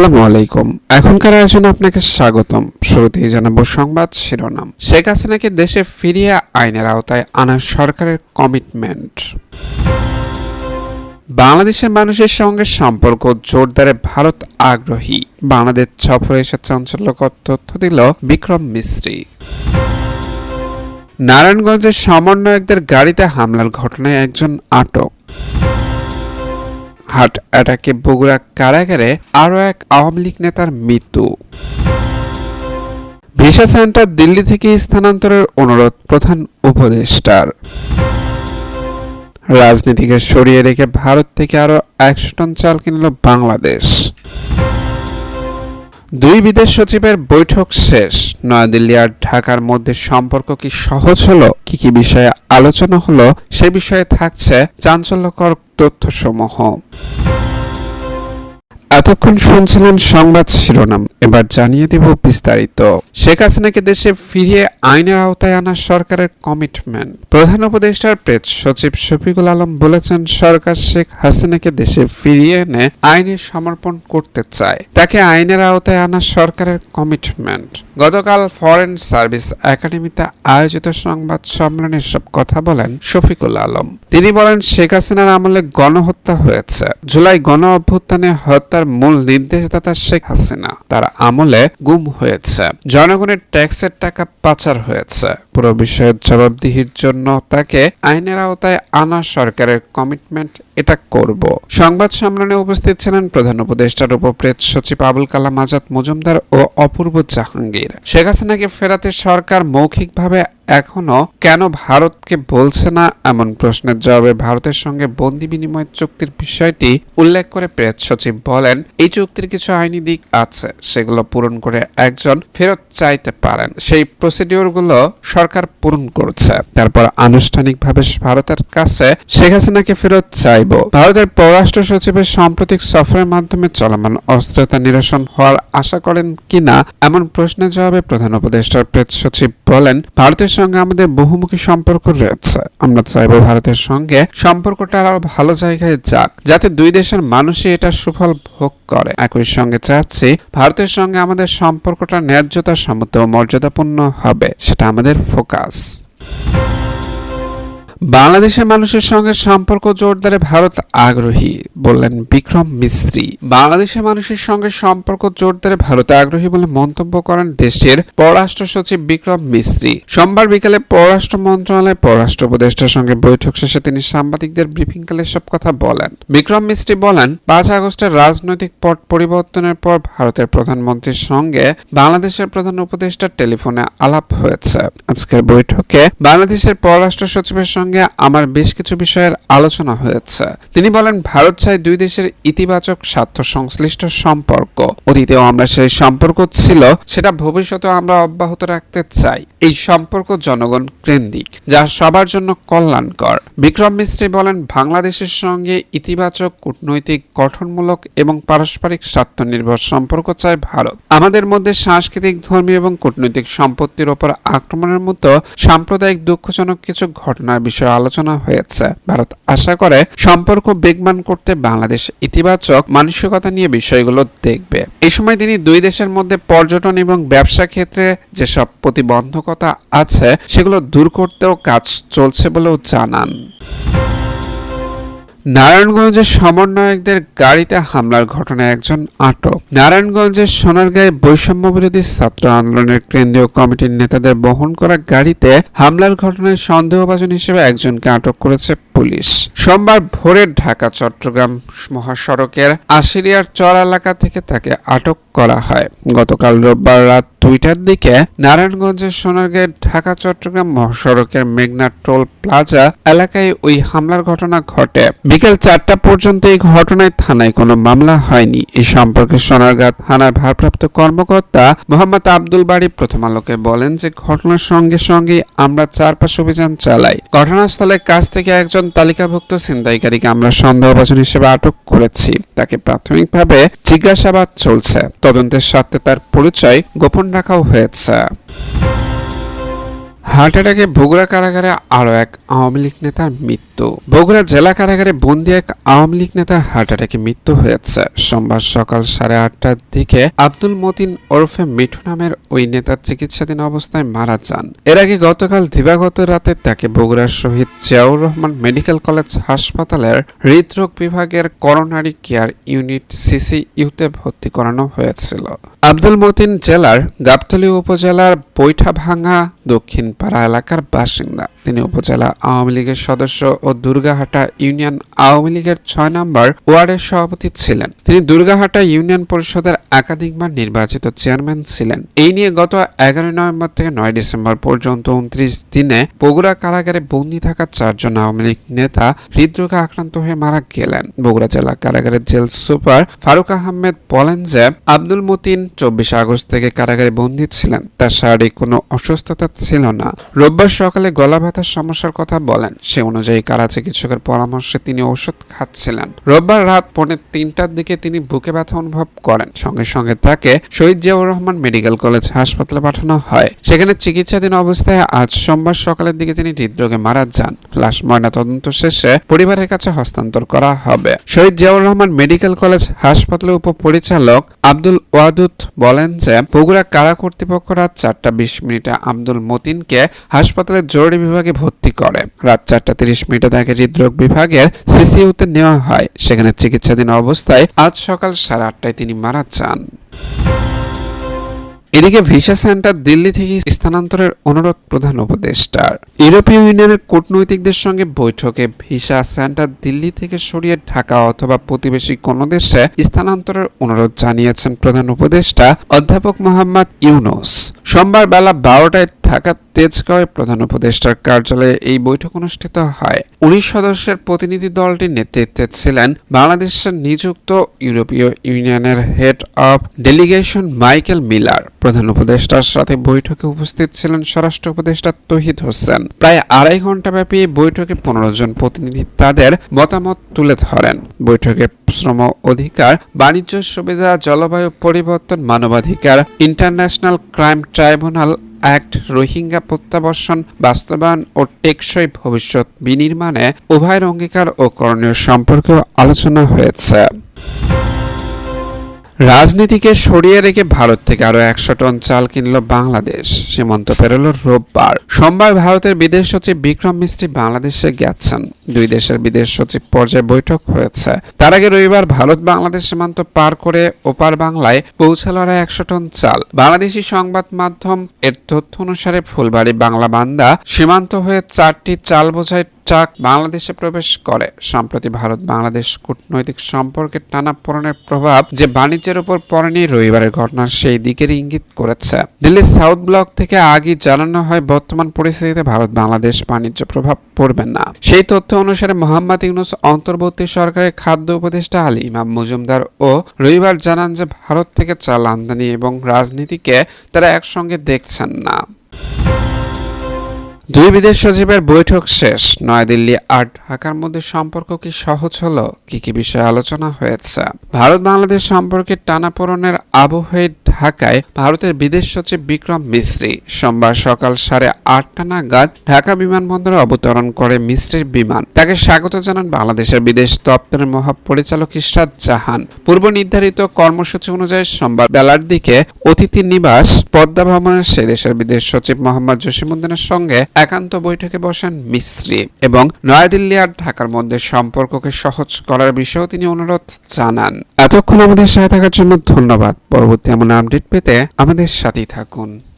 আসসালামু আলাইকুম। এখনকার আয়োজনে আপনাকে স্বাগতম। শুরুতেই জানাব সংবাদ শিরোনাম। শেখ হাসিনাকে দেশে ফিরিয়ে আইনের আওতায় আনার সরকারের কমিটমেন্ট। বাংলাদেশের মানুষের সঙ্গে সম্পর্ক জোরদারে ভারত আগ্রহী। বাংলাদেশ সফরে এসে চাঞ্চল্যকর তথ্য দিল বিক্রম মিস্ত্রি। নারায়ণগঞ্জের সমন্বয়কদের গাড়িতে হামলার ঘটনায় একজন আটক। হার্ট অ্যাটাকে বগুড়া কারাগারে আরও এক আওয়ামী লীগ নেতার মৃত্যু। ভিসা সেন্টার দিল্লি থেকে স্থানান্তরের অনুরোধ প্রধান উপদেষ্টার। রাজনীতিকে সরিয়ে রেখে ভারত থেকে আরও একশো টন চাল কিনল বাংলাদেশ। দুই বিদেশ সচিবের বৈঠক শেষ। নয়াদিল্লি আর ঢাকার মধ্যে সম্পর্ক কি সহজ হলো? কি কি বিষয়ে আলোচনা হলো? সে বিষয়ে থাকছে চাঞ্চল্যকর তথ্যসমূহ। এতক্ষণ শুনছিলেন সংবাদ শিরোনাম। এবার জানিয়ে দেব বিস্তারিত। শেখ হাসিনাকে দেশে ফিরিয়ে আইনের আওতায় আনা সরকারের কমিটমেন্ট প্রধান উপদেষ্টার প্রেস সচিব শফিকুল আলম বলেছেন, সরকার শেখ হাসিনাকে দেশে ফিরিয়ে এনে আইনের সমর্পণ করতে চায়। তাকে আইনের আওতায় আনা সরকারের কমিটমেন্ট গতকাল ফরেন সার্ভিস একাডেমিতে আয়োজিত সংবাদ সম্মেলনে সব কথা বলেন শফিকুল আলম। তিনি বলেন, শেখ হাসিনার আমলে গণহত্যা হয়েছে। জুলাই গণ অভ্যুত্থানে হত্যার মূল নির্দেশদাতা শেখ হাসিনা। তার আমলে গুম হয়েছে। জনগণের ট্যাক্সের টাকা পাচার হয়েছে। পুরো বিষয়ের জবাবদিহির জন্য তাকে আইনের আওতায় আনা সরকারের কমিটমেন্ট এটা করব। সংবাদ সম্মেলনে উপস্থিত ছিলেন প্রধান উপদেষ্টার উপপ্রেত সচিব আবুল কালাম আজাদ মজুমদার ও অপূর্ব জাহাঙ্গীর। শেখ হাসিনাকে ফেরাতে সরকার মৌখিকভাবে এখনও কেন ভারতকে বলছে না এমন প্রশ্নের জবাবে ভারতের সঙ্গে বন্দি বিনিময় চুক্তির বিষয়টি উল্লেখ করে প্রেস সচিব বলেন, এই চুক্তির কিছু আইনি দিক আছে, সেগুলো পূরণ করে একজন ফেরত চাইতে পারেন। সেই প্রসিডিওরগুলো সরকার পূরণ করছে। তারপর আনুষ্ঠানিকভাবে ভারতের কাছে শেখ হাসিনাকে ফেরত চাইব ভারতের পররাষ্ট্র সচিবের সাম্প্রতিক সফরের মাধ্যমে চলমান অস্থিরতা নিরসন হওয়ার আশা করেন কিনা, এমন প্রশ্নের জবাবে প্রধান উপদেষ্টার প্রেস সচিব বলেন, ভারতের সঙ্গে আমাদের বহুমুখী সম্পর্ক রয়েছে। আমরা চাইব ভারতের সঙ্গে সম্পর্কটা আরও ভালো জায়গায় যাক, যাতে দুই দেশের মানুষই এটা সুফল ভোগ করে। একই সঙ্গে চাচ্ছি, ভারতের সঙ্গে আমাদের সম্পর্কটা ন্যায্যতা সম্মত ও মর্যাদাপূর্ণ হবে, সেটা আমাদের ফোকাস। বাংলাদেশের মানুষের সঙ্গে সম্পর্ক জোরদারে ভারত আগ্রহী, বললেন বিক্রম মিস্ত্রি। বাংলাদেশের মানুষের সঙ্গে সম্পর্ক জোরদারে ভারত আগ্রহী বলে মন্তব্য করেন দেশের পররাষ্ট্র সচিব বিক্রম মিস্ত্রি। সোমবার বিকালে পররাষ্ট্র মন্ত্রণালয় পররাষ্ট্র উপদেষ্টার সঙ্গে বৈঠক শেষে তিনি সাংবাদিকদের ব্রিফিংকালে সব কথা বলেন। বিক্রম মিস্ত্রি বলেন, পাঁচ আগস্টের রাজনৈতিক পট পরিবর্তনের পর ভারতের প্রধানমন্ত্রীর সঙ্গে বাংলাদেশের প্রধান উপদেষ্টার টেলিফোনে আলাপ হয়েছে। আজকের বৈঠকে বাংলাদেশের পররাষ্ট্র সচিবের সঙ্গে সঙ্গে আমার বেশ কিছু বিষয়ের আলোচনা হয়েছে। তিনি বলেন, ভারত চাই দুই দেশের ইতিবাচক স্বার্থ সংশ্লিষ্ট সম্পর্ক। অতীতেও আমরা সেই সম্পর্ক ছিল, সেটা ভবিষ্যতে আমরা অব্যাহত রাখতে চাই। এই সম্পর্ক জনগণ কেন্দ্রিক, যা সবার জন্য কল্যাণকর। বিক্রম মিস্ত্রি বলেন, বাংলাদেশের সঙ্গে ইতিবাচক কূটনৈতিক, গঠনমূলক এবং পারস্পরিক স্বার্থ নির্ভর সম্পর্ক চায় ভারত। আমাদের মধ্যে সাংস্কৃতিক, ধর্মীয় এবং কূটনৈতিক সম্পত্তির ওপর আক্রমণের মতো সাম্প্রদায়িক দুঃখজনক কিছু ঘটনার বিষয়ে আলোচনা হয়েছে। ভারত আশা করে, সম্পর্ক বেগবান করতে বাংলাদেশ ইতিবাচক মানসিকতা নিয়ে বিষয়গুলো দেখবে। এই সময় তিনি দুই দেশের মধ্যে পর্যটন এবং ব্যবসা ক্ষেত্রে যেসব প্রতিবন্ধকতা আছে, সেগুলো দূর করতেও কাজ চলছে বলেও জানান। নারায়ণগঞ্জের সমন্বয়কদের গাড়িতে হামলার ঘটনায় একজন আটক। নারায়ণগঞ্জের সোনারগাঁয়ে বৈষম্য বিরোধী ছাত্র আন্দোলনের কেন্দ্রীয় কমিটির নেতাদের বহন করা গাড়িতে হামলার ঘটনায় সন্দেহভাজন হিসেবে একজনকে আটক করেছে পুলিশ। সোমবার ভোরে ঢাকা, চট্টগ্রাম মহাসড়কের আশিরিয়ার চর এলাকা থেকে তাকে আটক করা হয়। গতকাল রোববার রাত দুইটার দিকে নারায়ণগঞ্জের সোনারগাঁয়ে ঢাকা, চট্টগ্রাম মহাসড়কের মেঘনা টোল প্লাজা এলাকায় ওই হামলার ঘটনা ঘটে। বিকেল চারটা পর্যন্ত এই ঘটনায় থানায় কোনো মামলা হয়নি। এই সম্পর্কে সোনারগাঁ থানার ভারপ্রাপ্ত কর্মকর্তা মোহাম্মদ আব্দুল বাড়ি প্রথম আলোকে বলেন যে, ঘটনার সঙ্গে সঙ্গে আমরা চারপাশ অভিযান চালাই। ঘটনাস্থলের কাছ থেকে একজন তালিকাভুক্ত ছিনতাইকারীকে আমরা সন্দেহভাজন হিসেবে আটক করেছি। তাকে প্রাথমিকভাবে জিজ্ঞাসাবাদ চলছে। তদন্তের স্বার্থে তার পরিচয় গোপন রাখাও হয়েছে। হার্ট অ্যাটাকে বগুড়া কারাগারে আরও এক আওয়ামী লীগ নেতার মৃত্যু। বগুড়া জেলা কারাগারে বন্দী এক আওয়ামী লীগ নেতার হার্ট অ্যাটাকে মৃত্যু হয়েছে। সোমবার সকাল সাড়ে আটটার দিকে আব্দুল মতিন ওরফে মিঠু নামের ওই নেতার চিকিৎসাধীন অবস্থায় মারা যান। এর আগে গতকাল দিবাগত রাতে তাকে বগুড়ার শহীদ জিয়াউর রহমান মেডিকেল কলেজ হাসপাতালের হৃদরোগ বিভাগের করোনারি কেয়ার ইউনিট সিসি সিসিইউতে ভর্তি করানো হয়েছিল। আব্দুল মতিন জেলার গাবতলী উপজেলার বৈঠাভাঙ্গা দক্ষিণ পাড়া এলাকার বাসিন্দা। তিনি উপজেলা আওয়ামী লীগের সদস্য ও দুর্গাহাটা ইউনিয়ন আওয়ামী লীগের ছয় নম্বর ওয়ার্ডের সভাপতি ছিলেন। তিনি দুর্গাহাটা ইউনিয়ন পরিষদের একাধিকবার নির্বাচিত চেয়ারম্যান ছিলেন। এই নিয়ে গত এগারোই নভেম্বর থেকে নয় ডিসেম্বর পর্যন্ত উনত্রিশ দিনে বগুড়া কারাগারে বন্দী থাকা চারজন আওয়ামী লীগ নেতা হৃদরোগে আক্রান্ত হয়ে মারা গেলেন। বগুড়া জেলা কারাগারের জেল সুপার ফারুক আহমেদ বলেন যে, আব্দুল মতিন চব্বিশে আগস্ট থেকে কারাগারে বন্দী ছিলেন। তার শারীরিক কোনো অসুস্থতা ছিল না। রোববার সকালে গলা ব্যথার সমস্যার কথা বলেন। সে অনুযায়ী কারা চিকিৎসকের পরামর্শে তিনি ওষুধ খাচ্ছিলেন। রোববার রাত পৌনে তিনটার দিকে তিনি বুকে ব্যথা অনুভব করেন। সঙ্গে সঙ্গে তাকে শহীদ জিয়াউর রহমান মেডিকেল কলেজ হাসপাতালে পাঠানো হয়। সেখানে চিকিৎসাধীন অবস্থায় আজ সোমবার সকালের দিকে তিনি হৃদরোগে মারা যান। লাশ ময়না তদন্ত শেষে পরিবারের কাছে হস্তান্তর করা হবে। শহীদ জিয়াউর রহমান মেডিকেল কলেজ হাসপাতালের উপপরিচালক আব্দুল ওয়াদুদ বলেন যে, বগুড়া কারা কর্তৃপক্ষ রাত চারটা বিশ মিনিটে আব্দুল মতিনকে হাসপাতালের জরুরি বিভাগে ভর্তি করে। রাত চারটা তিরিশ মিনিটে তাকে হৃদরোগ বিভাগের সিসিইউতে নেওয়া হয়। সেখানে চিকিৎসাধীন অবস্থায় আজ সকাল সাড়ে আটটায় তিনি মারা যান। এদিকে ভিসা সেন্টার দিল্লি থেকে স্থানান্তরের অনুরোধ প্রধান উপদেষ্টার। ইউরোপীয় ইউনিয়নের কূটনৈতিকদের সঙ্গে বৈঠকে ভিসা সেন্টার দিল্লি থেকে সরিয়ে ঢাকা অথবা প্রতিবেশী কোনো দেশে স্থানান্তরের অনুরোধ জানিয়েছেন প্রধান উপদেষ্টা অধ্যাপক মোহাম্মদ ইউনুস। সোমবার বেলা বারোটায় ঢাকা তেজগাঁওয়ে প্রধান উপদেষ্টার কার্যালয়ে এই বৈঠক অনুষ্ঠিত হয়। উনিশ সদস্যের প্রতিনিধি দলটির নেতৃত্বে ছিলেন বাংলাদেশের নিযুক্ত ইউরোপীয় ইউনিয়নের head of delegation Michael Miller. প্রধান উপদেষ্টার সাথে বৈঠকে উপস্থিত ছিলেন স্বরাষ্ট্র উপদেষ্টা তহিদ হোসেন। প্রায় আড়াই ঘণ্টা ব্যাপী বৈঠকে পনেরো জন প্রতিনিধি তাদের মতামত তুলে ধরেন। বৈঠকে শ্রম অধিকার, বাণিজ্য সুবিধা, জলবায়ু পরিবর্তন, মানবাধিকার, international crime tribunal act, Rohingya প্রত্যাবর্ষণ বাস্তবায়ন ও টেকসই ভবিষ্যৎ বিনির্মাণে উভয়ের অঙ্গীকার ও করণীয় সম্পর্কেও আলোচনা হয়েছে। রাজনীতিকে সরিয়ে রেখে ভারত থেকে আরও একশো টন চাল কিনল বাংলাদেশ। সীমান্ত পেরোল রোববার। সোমবার ভারতের বিদেশ সচিব বিক্রম মিস্ত্রি বাংলাদেশে গেছেন। দুই দেশের বিদেশ সচিব পর্যায়ে বৈঠক হয়েছে। তার আগে রবিবার ভারত বাংলাদেশ সীমান্ত পার করে ওপার বাংলায় পৌঁছাল আরও একশো টন চাল। বাংলাদেশি সংবাদ মাধ্যম এর তথ্য অনুসারে ফুলবাড়ি বাংলা বান্দা সীমান্ত হয়ে চারটি চাল বোঝাই ট্রাক বাংলাদেশে প্রবেশ করে। সম্প্রতি ভারত বাংলাদেশ কূটনৈতিক সম্পর্কের টানাপোড়েনের প্রভাব যে বাণিজ্যের উপর পড়েনি, রবিবারের ঘটনা সেই দিকের ইঙ্গিত করেছে। দিল্লির সাউথ ব্লক থেকে আগে জানানো হয়, বর্তমান পরিস্থিতিতে ভারত বাংলাদেশ বাণিজ্য প্রভাব পড়বে না। সেই তথ্য অনুসারে মোহাম্মদ ইউনুস, অন্তর্বর্তী সরকারের খাদ্য উপদেষ্টা আলী ইমাম মজুমদার ও রবিবার জানান যে ভারত থেকে চাল আমদানি এবং রাজনীতিকে তারা একসঙ্গে দেখছেন না। দুই বিদেশ সচিবের বৈঠক শেষ। নয়াদিল্লি আর ঢাকার মধ্যে সম্পর্ক কি সহজ হলো? কি কি বিষয়ে আলোচনা হয়েছে? ভারত বাংলাদেশ সম্পর্কে টানাপোড়নের আবহে ঢাকায় ভারতের বিদেশ সচিব বিক্রম মিস্ত্রি সোমবার সকাল সাড়ে আটটা নাগাদ ঢাকা বিমানবন্দরে অবতরণ করে মিস্ত্রির বিমান। তাকে স্বাগত জানান বাংলাদেশের বিদেশ দপ্তরের মহাপরিচালক ইশরাত জাহান। পূর্ব নির্ধারিত কর্মসূচি অনুযায়ী সোমবার বেলার দিকে অতিথি নিবাস, পদ্মা ভবনের সে দেশের বিদেশ সচিব মোহাম্মদ জসিমুদ্দিনের সঙ্গে একান্ত বৈঠকে বসেন মিস্ত্রি এবং নয়াদিল্লি আর ঢাকার মধ্যে সম্পর্ককে সহজ করার বিষয়েও তিনি অনুরোধ জানান। এতক্ষণ আমাদের সাথে থাকার জন্য ধন্যবাদ। পরবর্তী এমন আপডেট পেতে আমাদের সাথেই থাকুন।